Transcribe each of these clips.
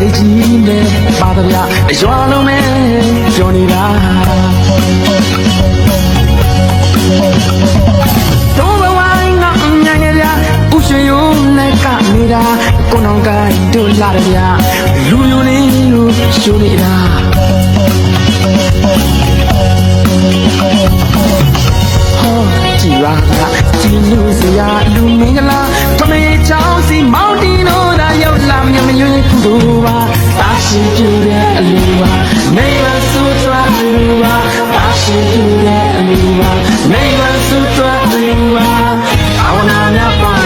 ဒိတ်ကြီးနဲ့ပါတဗျာအရွာလုံးနဲ့ပျော်နေတာတော့ဘဝငါညံ့ရဗျာဥရှင်ယုံနဲ့ကနေတာကိုနောင်ကိုင်းတို့လာတယ်ဗျာလူယုံလေးလို့ရှိုးနေတာဟောကြည်ရာကြည်နူစရာလူမင်္ဂလာထမေချောင်းစီမောင်တီနို ရောက်လာမြမယွင်းကုလိုပါသာရှိပြတဲ့အလူပါမိမဆူတွားအလူပါသာရှိပြတဲ့အလူပါမိမဆူတွားအလူပါအောင်နာမြပါ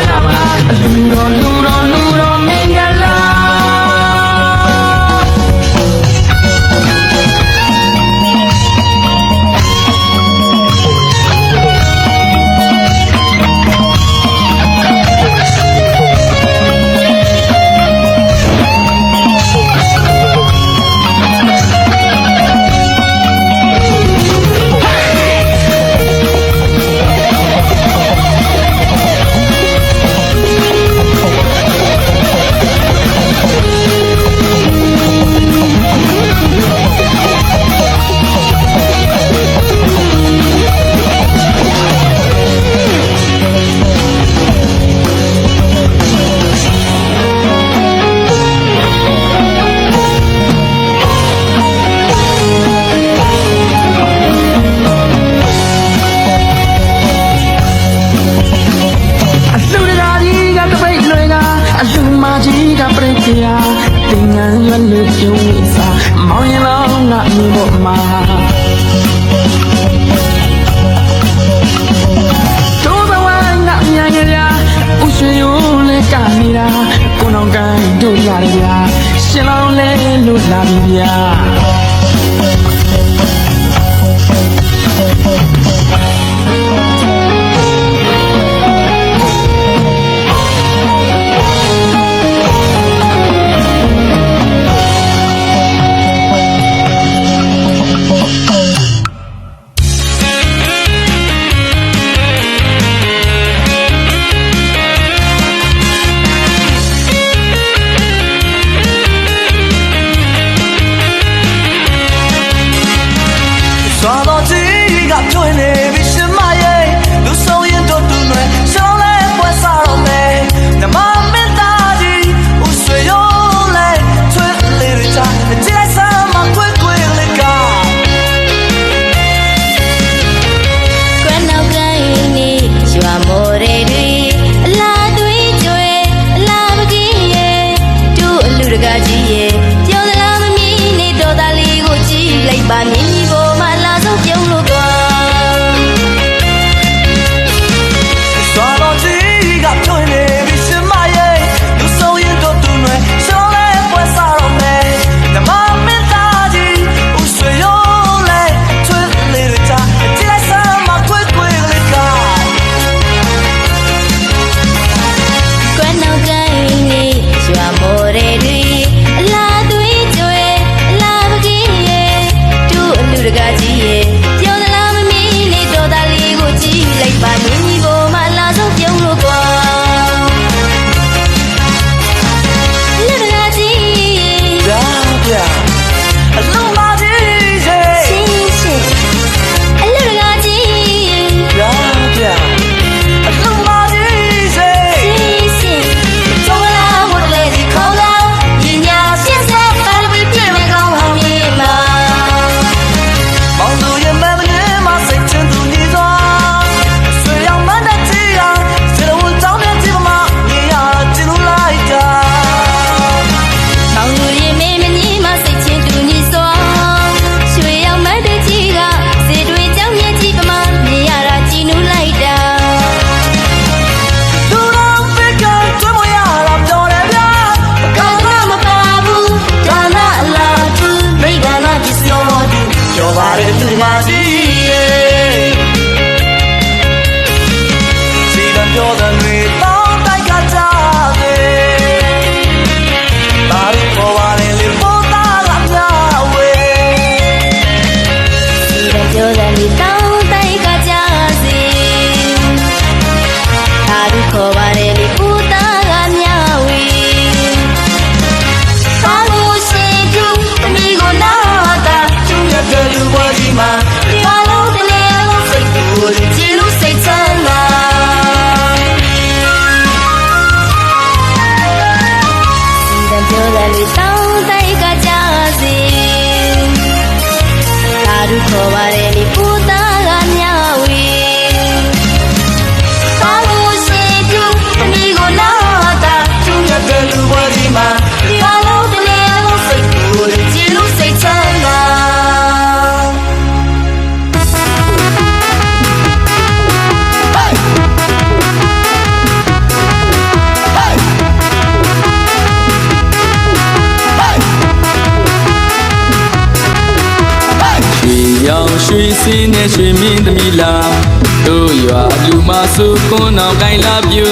တို့ရွာလူမဆုကွန်းအောင်ကိုင်းလာပြူ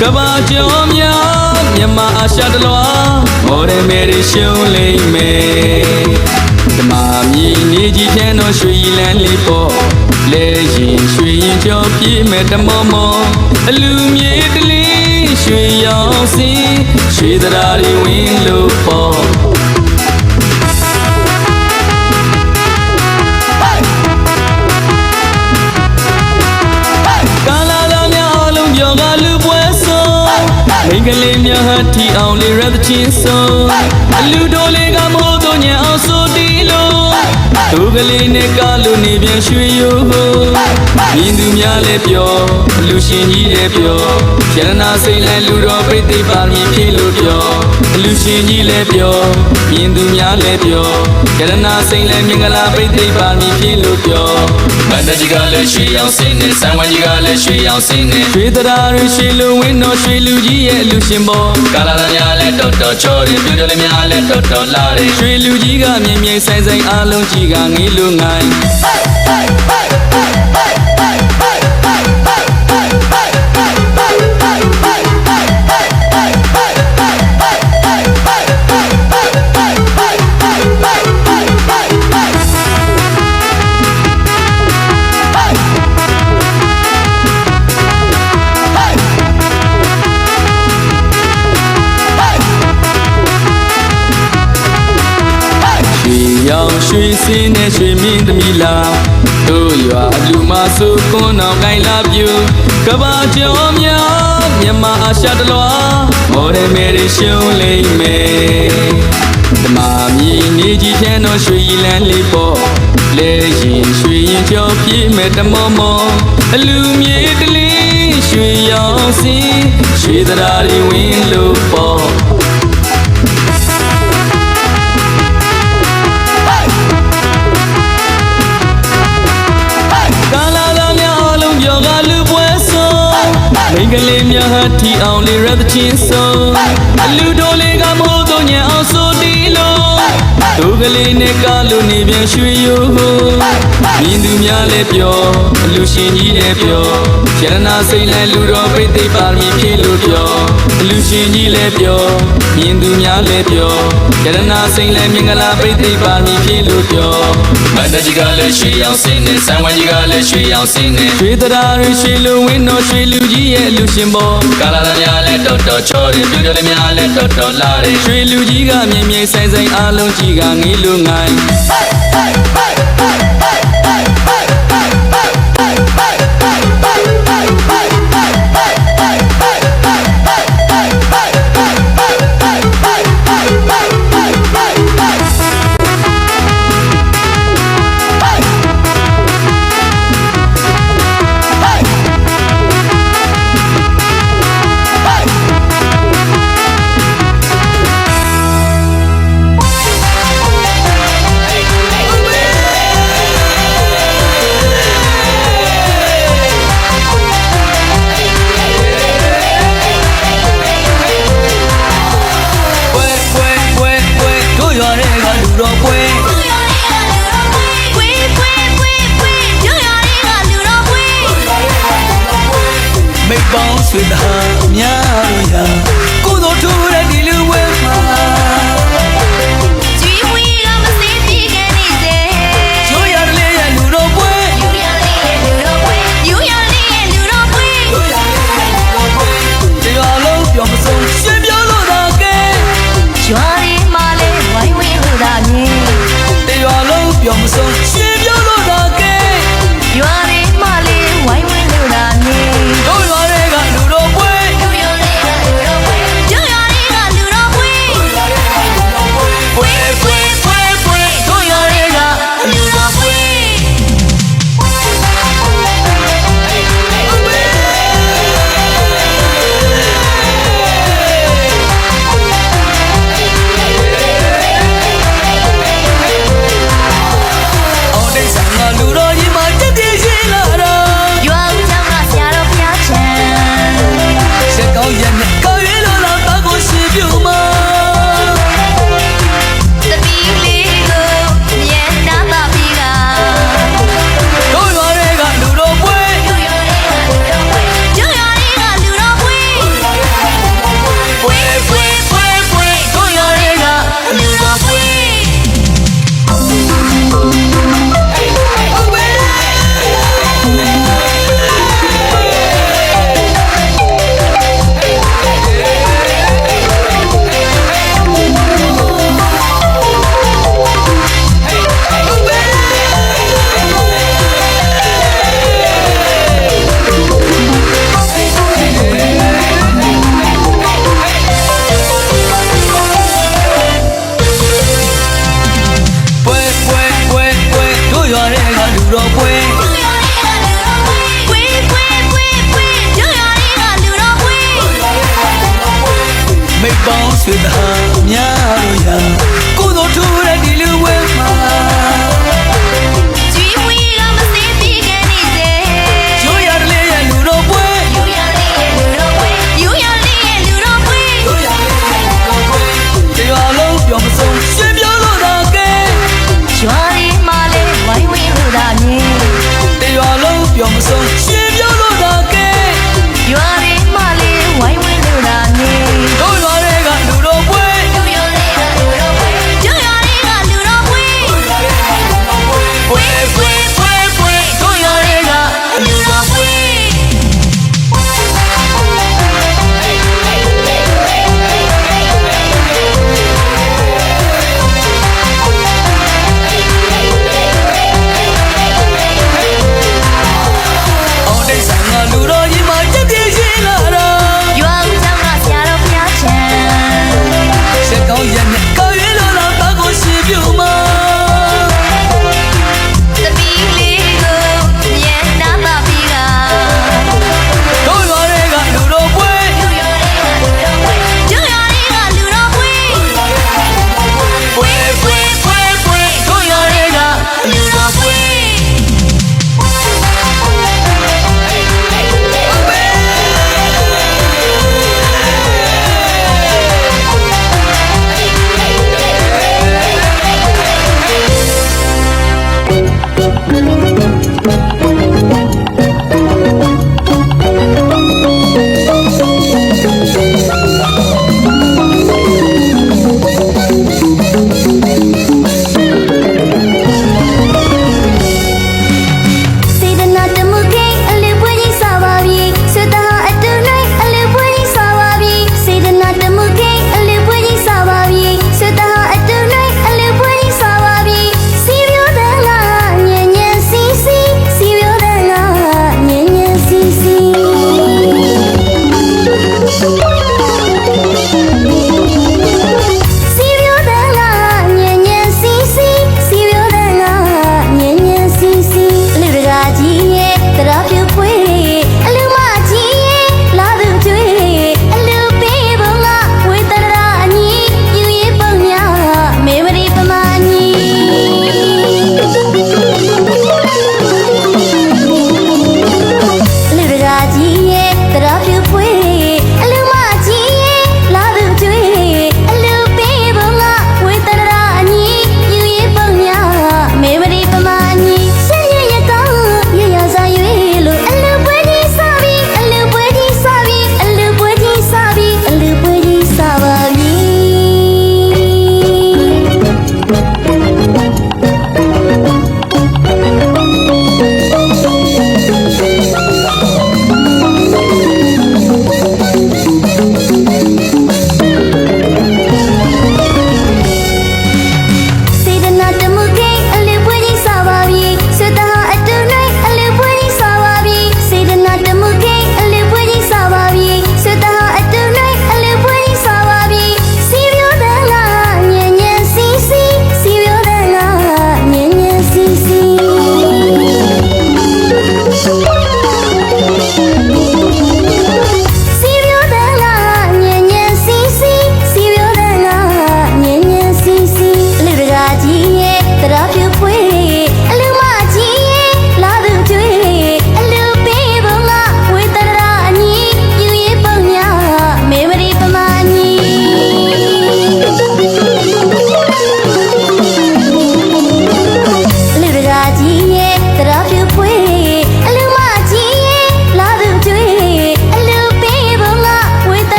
ကဘာကျော်များမြမအာရှတလွာမော်ဒယ်မယ်ရီရှုံးလိမ့်မယ်ဓမ္မမြည်နေကြီးဖြန်းတော့ရွှေရည်လန်းလေးပေါ့လဲရင်ရွှေရင်ကြောပြေးမဲ့တမောမောအလူမြေတလေးရွှေရောင်စင်းရွှေသရာတွေဝင်လို့ပေါ့ များအလုံးပြောကလူပွဲဆုံးမိန်းကလေးများဟတ်ထီအောင်လေးရတဲ့ချင်းဆုံးအလူတော်လေးကမိုးတော့ညံအောင်ဆိုတီလို့သူကလေးနဲ့ကားလို့နေပြန်ရွှေရိုးမြင်သူများလည်းပြောအလူရှင်ကြီးလည်းပြောရတနာစိတ်လည်းလူတော်ပြိသိပါမည်ဖြစ်လို့ပြော အလူရှင်ကြီးလည်းပြောမြင်သူများလည်းပြောရတနာစိတ်လည်းမင်္ဂလာပြိသိပါမည်ဖြစ်လို့ပြောမန္တကြီးကလည်းရွှေရောင်စင်းနဲ့ဆံဝန်းကြီးကလည်းရွှေရောင်စင်းနဲ့ရွှေတရားတွေရွှေလူဝင်းတော်ရွှေလူကြီးရဲ့လူရှင်ပေါ်ကာလာသားများလည်းတော်တော်ချောတယ်ပြူတယ်လည်းများလည်းတော်တော်လာတယ်ရွှေလူကြီးကမြင်မြင်ဆိုင်ဆိုင်အားလုံးကြီးကငေးလူငိုင်းရွှေ ရောင်ရွှေစင်းနဲ့ရွှေမင်းသမီးလာတို့ရွာလူမဆုကွန်းအောင်ကိုင်းလာပြူကဘာကျော်များမြမအာရှတလွာမော်ဒယ်မယ်ရီရှုံးလိမ့်မယ်ဓမ္မမြည်နေကြီးဖြန်းတော့ရွှေရည်လန်းလေးပေါ့လဲရင်ရွှေရင်ကြောပြေးမဲ့တမောမောအလူမြေတလေးရွှေရောင်စင်းရွှေသရာတွေဝင်လို့ပေါ့ ကလေးများဟတ်ထီအောင်လေးရတဲ့ချင်းဆုံးအလူတော်လေးကမိုးတော့ညံအောင်ဆိုတီလို့ သူကလေးနဲ့ကားလို့နေပြန်ရွှေရိုးမြင်သူများလည်းပြောအလူရှင်ကြီးလည်းပြောရတနာစိတ်လည်းလူတော်ပြိသိပါမည်ဖြစ်လို့ပြောအလူရှင်ကြီးလည်းပြောမြင်သူများလည်းပြောရတနာစိတ်လည်းမင်္ဂလာပြိသိပါမည်ဖြစ်လို့ပြောမန္တကြီးကလည်းရွှေရောင်စင်းနဲ့ဆံဝန်းကြီးကလည်းရွှေရောင်စင်းနဲ့ရွှေတရားတွေရွှေလူဝင်းတော်ရွှေလူကြီးရဲ့လူရှင်ပေါ်ကာလာသားများလည်းတော်တော်ချောတယ်ပြူတယ်လည်းများလည်းတော်တော်လာတယ်ရွှေလူကြီးကမြင်မြင်ဆိုင်ဆိုင်အားလုံးကြီးကငေးလူငိုင်းပွဲ တ်ပေါင်း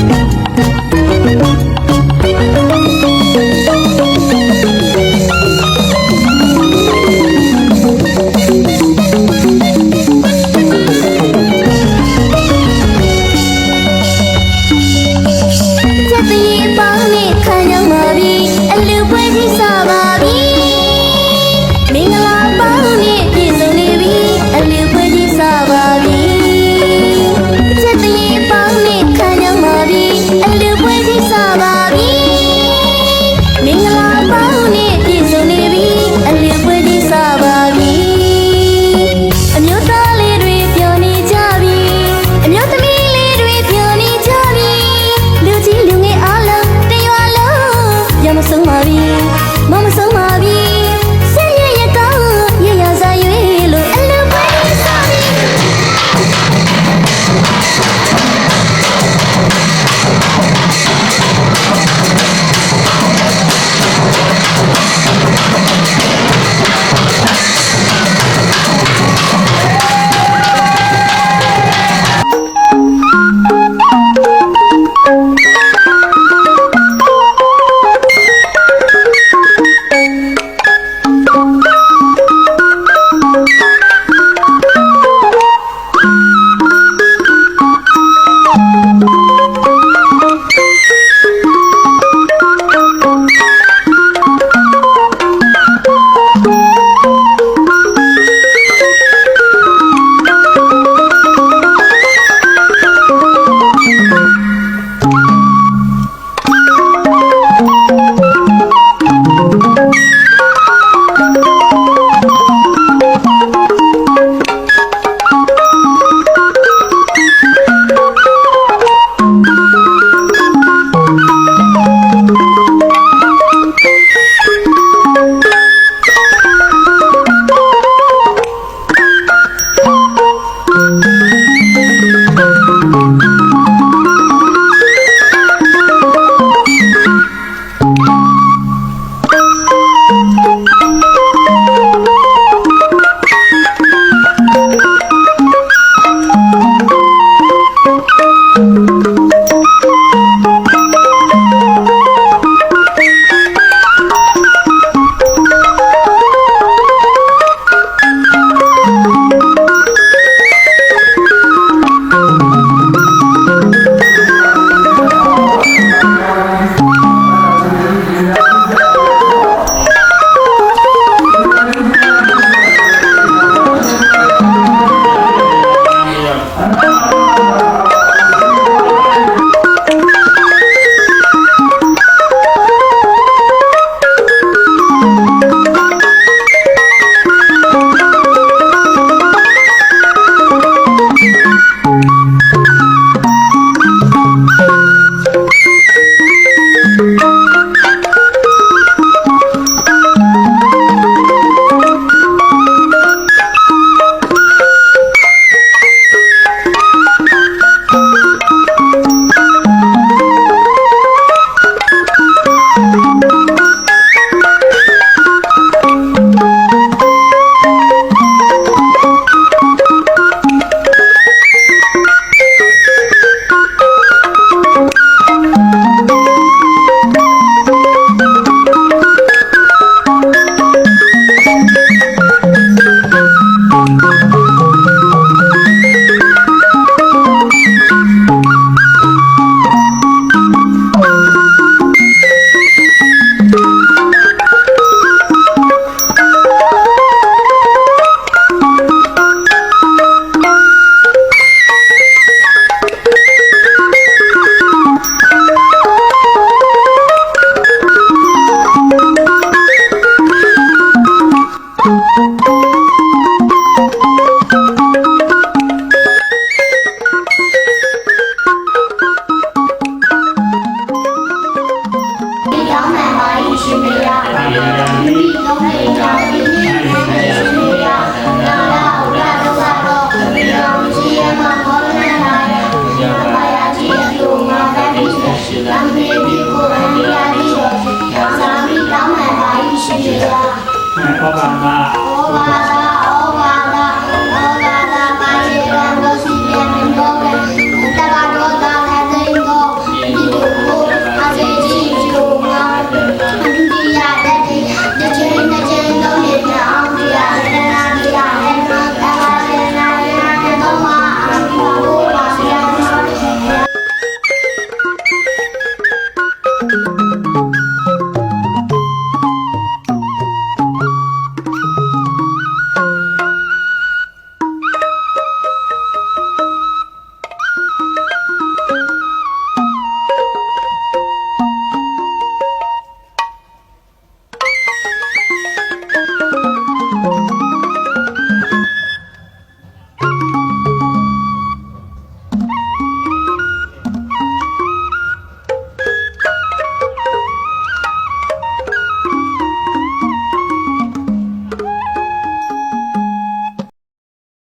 ချက်